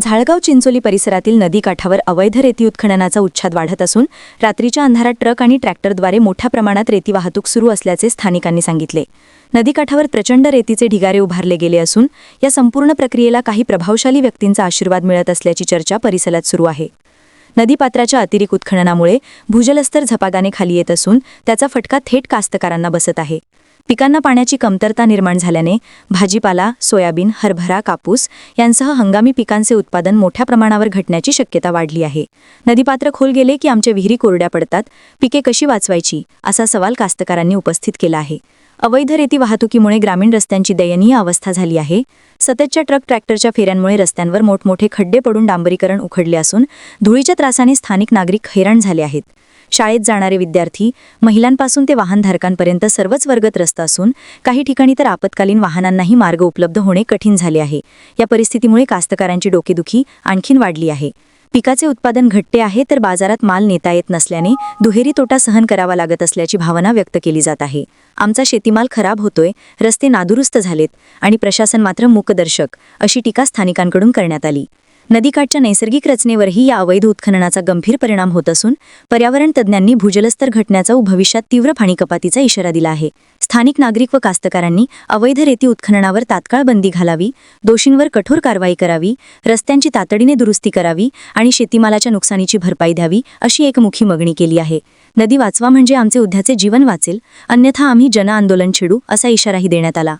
झाळगाव चिंचोली परिसरातील नदीकाठावर अवैध रेती उत्खननाचा उच्छाद वाढत असून रात्रीच्या अंधारात ट्रक आणि ट्रॅक्टरद्वारे मोठ्या प्रमाणात रेती वाहतूक सुरू असल्याचे स्थानिकांनी सांगितले. नदीकाठावर प्रचंड रेतीचे ढिगारे उभारले गेले असून या संपूर्ण प्रक्रियेला काही प्रभावशाली व्यक्तींचा आशीर्वाद मिळत असल्याची चर्चा परिसरात सुरू आहे. नदीपात्राच्या अतिरिक्त उत्खननामुळे भूजलस्तर झपाट्याने खाली येत असून त्याचा फटका थेट कास्तकारांना बसत आहे. पिकांना पाण्याची कमतरता निर्माण झाल्याने भाजीपाला सोयाबीन हरभरा कापूस यांसह हंगामी पिकांचे उत्पादन मोठ्या प्रमाणावर घटण्याची शक्यता वाढली आहे. नदीपात्र खोल गेले की आमच्या विहिरी कोरड्या पडतात पिके कशी वाचवायची असा सवाल कास्तकारांनी उपस्थित केला आहे. अवैध रेती वाहतुकीमुळे ग्रामीण रस्त्यांची दयनीय अवस्था झाली आहे. सततच्या ट्रक ट्रॅक्टरच्या फेऱ्यांमुळे रस्त्यांवर मोठमोठे खड्डे पडून डांबरीकरण उखडले असून धुळीच्या त्रासाने स्थानिक नागरिक हैराण झाले आहेत. शाळेत जाणारे विद्यार्थी महिलांपासून ते वाहनधारकांपर्यंत सर्वच वर्ग त्रस्त असून काही ठिकाणी तर आपत्कालीन वाहनांनाही मार्ग उपलब्ध होणे कठीण झाले आहे. या परिस्थितीमुळे कास्तकारांची डोकेदुखी आणखीन वाढली आहे. पिकाचे उत्पादन घटते आहे तर बाजारात माल नेता येत नसल्याने दुहेरी तोटा सहन करावा लागत असल्याची भावना व्यक्त केली जात आहे. आमचा शेतीमाल खराब होतोय रस्ते नादुरुस्त झालेत आणि प्रशासन मात्र मूकदर्शक अशी टीका स्थानिकांकडून करण्यात आली. नदीकाठच्या नैसर्गिक रचनेवरही या अवैध उत्खननाचा गंभीर परिणाम होत असून पर्यावरण तज्ज्ञांनी भूजलस्तर घटण्याचा भविष्यात तीव्र पाणी कपातीचा इशारा दिला आहे. स्थानिक नागरिक व कास्तकारांनी अवैध रेती उत्खननावर तात्काळ बंदी घालावी दोषींवर कठोर कारवाई करावी रस्त्यांची तातडीने दुरुस्ती करावी आणि शेतीमालाच्या नुकसानीची भरपाई द्यावी अशी एकमुखी मागणी केली आहे. नदी वाचवा म्हणजे आमचे उद्याचे जीवन वाचेल अन्यथा आम्ही जनआंदोलन छेडू असा इशाराही देण्यात आला.